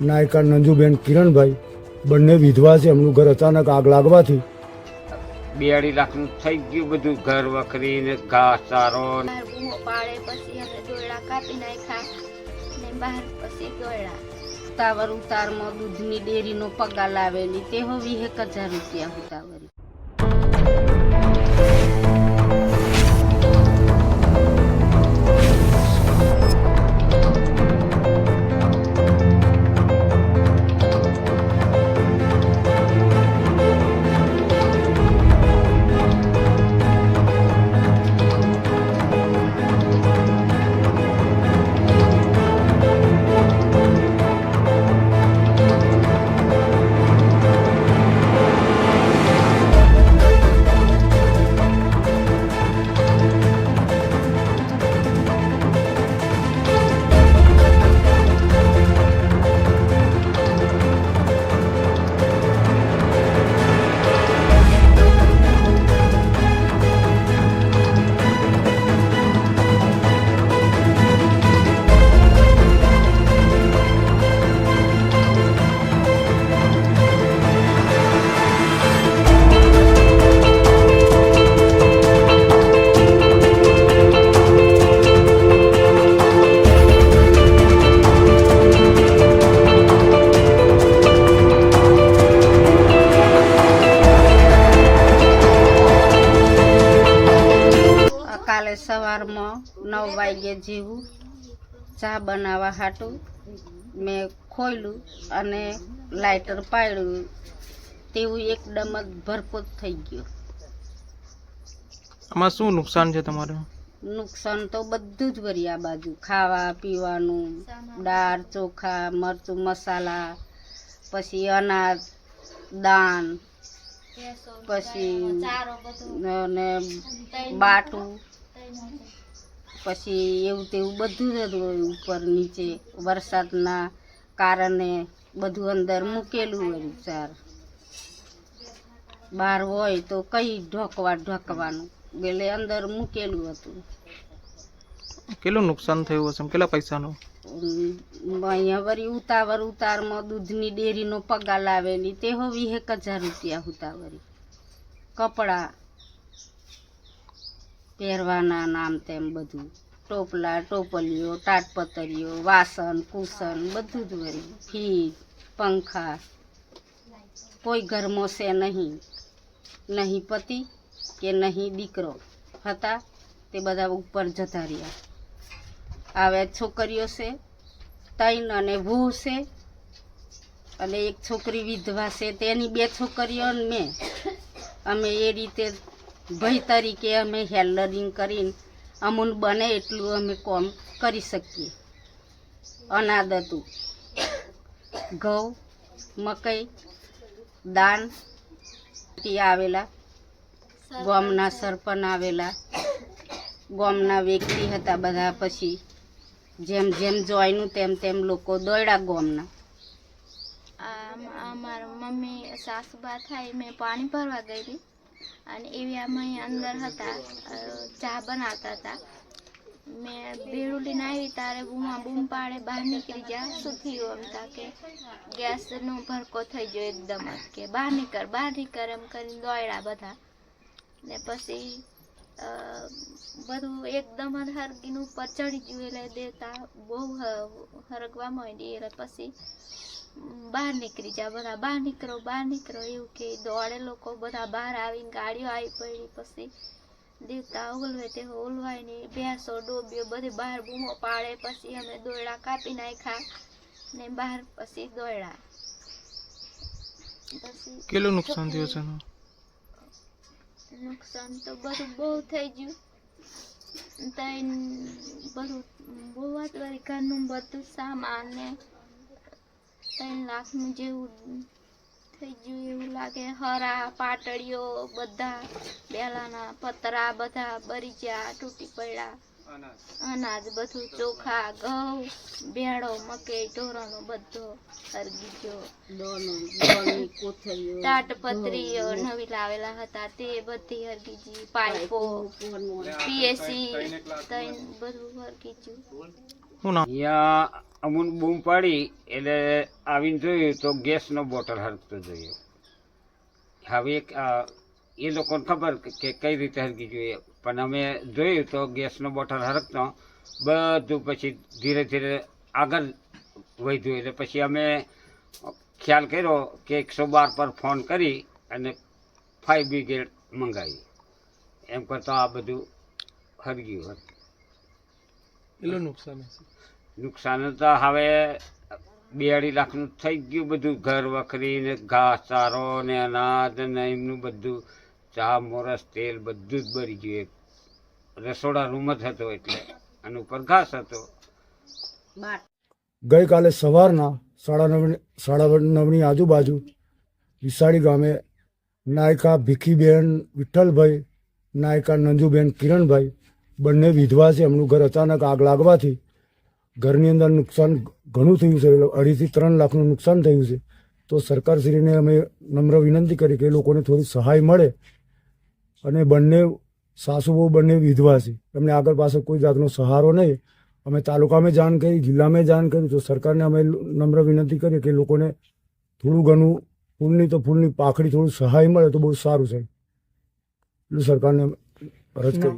નાયકા નંજુબેન કિરણભાઈ બંને વિધવા છે. એમનું ઘર અચાનક આગ લાગવાથી બે અઢી લાખનું થઈ ગયું બધું. ઘર વખરી ને ઘાસ ચારો પાડે પછી અમે દોયડા કાપી નાખ્યા ને બહાર પછી દોયડા ઉતાવર ઉતારમાં દૂધની ડેરીનો પગાર લાવેલી. તે હો વીસ એક હજાર રૂપિયા ઉતાવરી સવારમાં નવ વાગે જીવું ચા બનાવવા હાટું મેં ખોયલું અને લાઇટર પાડ્યું. તેવું એકદમ જ ભરપૂર થઈ ગયું. આમાં શું નુકસાન છે તમારે? નુકસાન તો બધું જ વળી આ બાજુ. ખાવા પીવાનું દાળ ચોખા મરચું મસાલા પછી અનાજ દાન પછી અને બાટું. પછી એવું તેવું બધું જ હોય ઉપર નીચે વરસાદના કારણે બધું અંદર મૂકેલું હોય ચાર બહાર હોય તો કઈ ઢોકવા ઢોકવાનું એટલે અંદર મૂકેલું હતું. કેટલું નુકસાન થયું હશે? કેટલા પૈસાનું? અહીંયા વળી ઉતાવર ઉતારમાં દૂધની ડેરીનો પગાર લાવેલી તે હોવી એક હજાર રૂપિયા ઉતાવરી કપડાં પહેરવાના નામ તેમ બધું. ટોપલા, ટોપલીઓ, તાટપતરીઓ, વાસણ કુસન બધું જ વળી ફ્રીજ, પંખા. કોઈ ઘરમાં છે નહીં. નહીં પતિ કે નહીં દીકરો. હતા તે બધા ઉપર જતા રહ્યા. આવે છોકરીઓ છે, તૈન અને વહુ છે. અને એક છોકરી વિધવા છે. તેની બે છોકરીઓ મેં. અમે એ રીતે ભય તરીકે અમે હેલ્ડરિંગ કરીને અમુન બને એટલું અમે કોમ કરી શકીએ. અનાદ હતું. ઘઉં, મકઈ દાન આવેલા, ગામના સરપંચ આવેલા, ગામના વ્યક્તિ હતા બધા. પછી જેમ જેમ જોઈનું તેમ તેમ લોકો દોડ્યા ગામના. મારા મમ્મી સાસુબા થાય, મેં પાણી ભરવા ગયેલી. અને એવી અમે અંદર હતા ચા બનાવતા હતા. મેં બેડુલી આવી તારે બૂમા બૂમ પાડે બહાર નીકળી જા શું થયું એમ તા કે ગેસનો ભરકો થઈ ગયો એકદમ જ કે બહાર નીકળ બહાર નીકળ એમ કરીને દોડ્યા બધા. ને પછી બધું એકદમ જ હરગીનું ઉપર ચડી ગયું એટલે દેતા બહુ હરગવા માંડી એટલે પછી બહાર નીકળી જા બધા બહાર નીકળો બહાર નીકળો એવું કે દોડે લોકો બધા બહાર આવીને ગાડીઓ આવી પડી પછી દેવતા ઓલવે તે ઓલવાય ને ભેંસો ડોબ્યો બધી બહાર બૂમો પાડે પછી અમે દોયડા કાપી નાખ્યા ને બહાર પછી દોયડા પછી કેટલું નુકસાન થયું છે નુકસાન તો બધું બહુ થઈ ગયું. ત્યાં બધું બહુ જ ઘરનું બધું સામાન ને ત્રણ લાખનું જેવું થઈ ગયું એવું લાગે. હરા પાટડીઓ બધા બેલાના પતરા બધા બરી ગયા તૂટી પડ્યા. અનાજ બધું ચોખા ઘઉં ભેળો મકઈ ઢોરણો બધો હરગી ગયો. તાટપત્રીઓ નવી લાવેલા હતા. તે બધી હરગી ગઈ. પાઇપો પીએસી બધું હરગી ગયું. શું નામ? અહીંયા અમુન બૂમ પાડી, એટલે આવીને જોયું તો ગેસનો બોટલ હરકતો જોયો હવે એક એ લોકોને ખબર કે કઈ રીતે હરકી જોઈએ. પણ અમે જોયું તો ગેસનો બોટલ હરકતો, બધું પછી ધીરે ધીરે આગળ વધ્યું. એટલે પછી અમે ખ્યાલ કર્યો કે એકસો બાર પર ફોન કરી અને ફાઈવ બ્રિગેડ મંગાવી. એમ કરતાં આ બધું હરગ્યું હતું કેટલું નુકસાન હશે? નુકસાન તો હવે બે અઢી લાખનું થઈ ગયું બધું ઘર વખરી ને ઘાસ ચારો ને અનાજ ને એમનું બધું. ચા મોરસ તેલ બધું જ બળી ગયું. એક રસોડા રૂમ જ હતો એટલે. અને ઉપર ઘાસ હતો. ગઈકાલે સવારના સાડા નવ સાડા નવની આજુબાજુ વિસાડી ગામે નાયકા ભીખીબેન વિઠ્ઠલભાઈ નાયકા નંજુબેન કિરણભાઈ બંને વિધવા છે. એમનું ઘર અચાનક આગ લાગવાથી ઘરની અંદર નુકસાન ઘણું થયું છે. અઢીથી ત્રણ લાખનું નુકસાન થયું છે. તો સરકારશ્રીને અમે નમ્ર વિનંતી કરી કે એ લોકોને થોડી સહાય મળે અને બંને સાસુ બહુ બંને વિધવા છે. એમને આગળ પાછળ કોઈ જાતનો સહારો નહીં. અમે તાલુકામાં જાણ કરી જિલ્લામાં જાણ કરી. તો સરકારને અમે નમ્ર વિનંતી કરીએ કે લોકોને થોડું ઘણું ફૂલની તો ફૂલની પાખડી થોડું સહાય મળે તો બહુ સારું છે એટલું સરકારને અરજ કરી